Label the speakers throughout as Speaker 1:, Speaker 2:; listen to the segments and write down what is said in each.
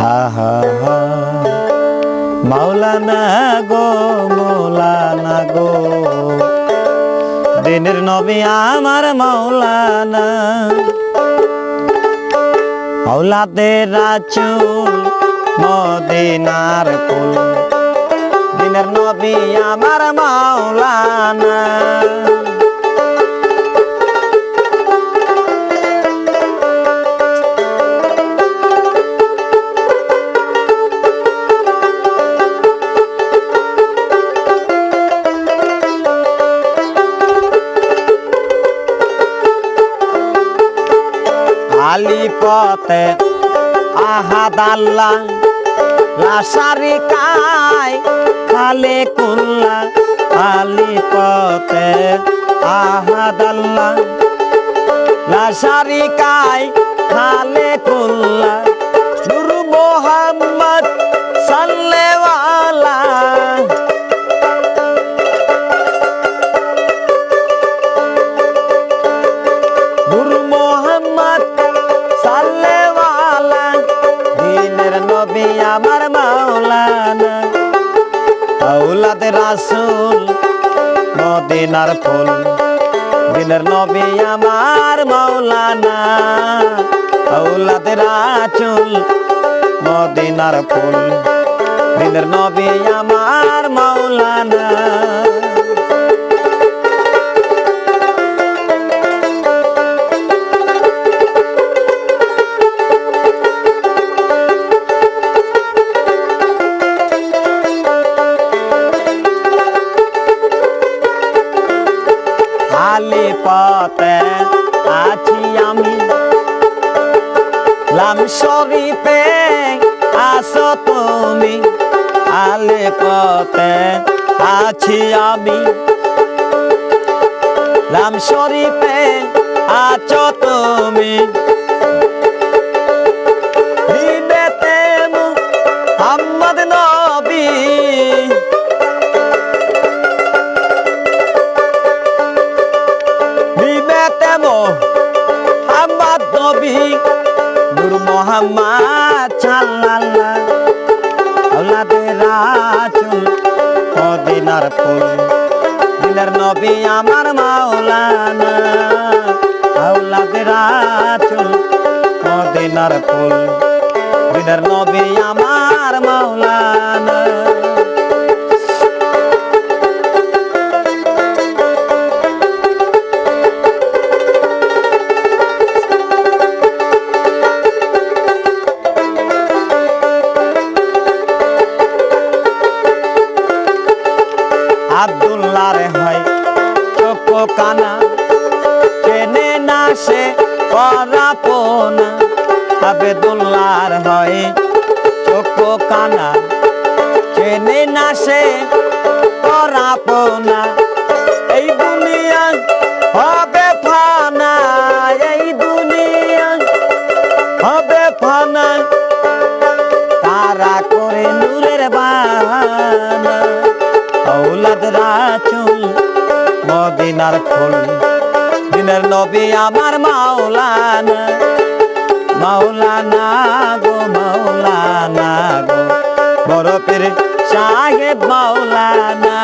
Speaker 1: আহা মাওলানা গো, মৌলানা গো। দিনের নবী আমার মাওলানা। মাওলাতে রাচুল মদিনার ফুল দিনের নবী আমার মাওলানা। আলি পথে আহাদ আল্লাহ লাসারি কাই খালে কুল্লা আলি পথে আহাদ লাসারি কাই খালে কুল্লা নবী আমার মাওলানা। রাসূল মদিনার ফুল। দিনের নবী আমার মাওলানা। আউলাদ রাসূল মদিনার ফুল। দিনের নবী আমার আলি পথে আছি আমি। লাম শরীফে আসো তুমি, আলে পথে আছি আমি। লাম শরীফে আছো তুমি বিবেতে মোহাম্মদ নবী নূর মোহাম্মদ ফুল দিনের নবী আমার মাওলানা। আওলাদে রাসূল মদিনার ফুল দিনের নবী আমার আব্দুল্লাহ রে হয়। চোখ কানা চেনে না সে পরাপনা। আবেদুল্লাহর হয়। চোখ কানা চেনে না সে পরাপনা। এই দুনিয়া হবে মদিনার ফুল, দিনের নবী আমার মাওলানা মাওলানা গো মাওলানা গো বড় পীর সাহেব মাওলানা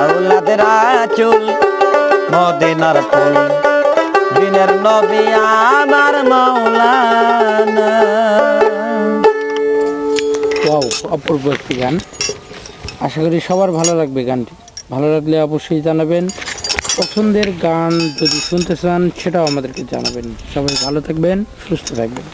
Speaker 1: আউলাদ রাচুল মদিনার ফুল, দিনের নবী আমার মাওলানা।
Speaker 2: অপূর্ব একটি গান। আশা করি সবার ভালো লাগবে গানটি। ভালো লাগলে অবশ্যই জানাবেন। পছন্দের গান যদি শুনতে চান সেটাও আমাদেরকে জানাবেন। সবাই ভালো থাকবেন সুস্থ থাকবেন।